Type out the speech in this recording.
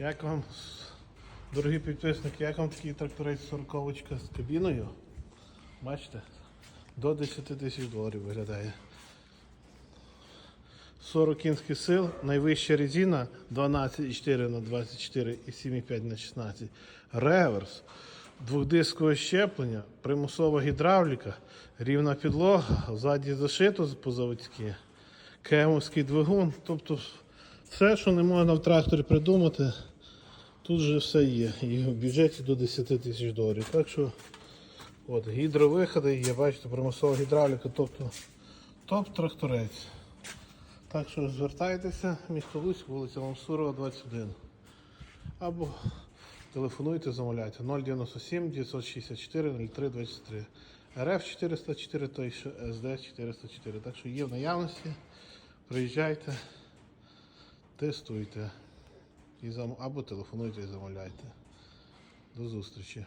Як вам, дорогі підписники, як вам такий тракторець 40 з кабіною? Бачите? До 10 тисяч доларів виглядає. 40 кінських сил, найвища резина 12,4 на 24 і 7,5 на 16. Реверс, двохдискове щеплення, примусова гідравліка, рівна підлога, ззаді зашито по-заводськи, кемовський двигун. Тобто все, що не можна в тракторі придумати, тут же все є. І в бюджеті до 10 тисяч доларів. Так що от, гідровиходи є, бачите, примусова гідравліка, тобто топ-тракторець. Так що звертайтеся, місто Луцьк, вулиця Мамсурова, 21. Або телефонуйте, замовляйте 097 964 03 23. РФ 404, той що СД 404. Так що є в наявності. Приїжджайте, тестуйте. І зам... Або телефонуйте і замовляйте. До зустрічі.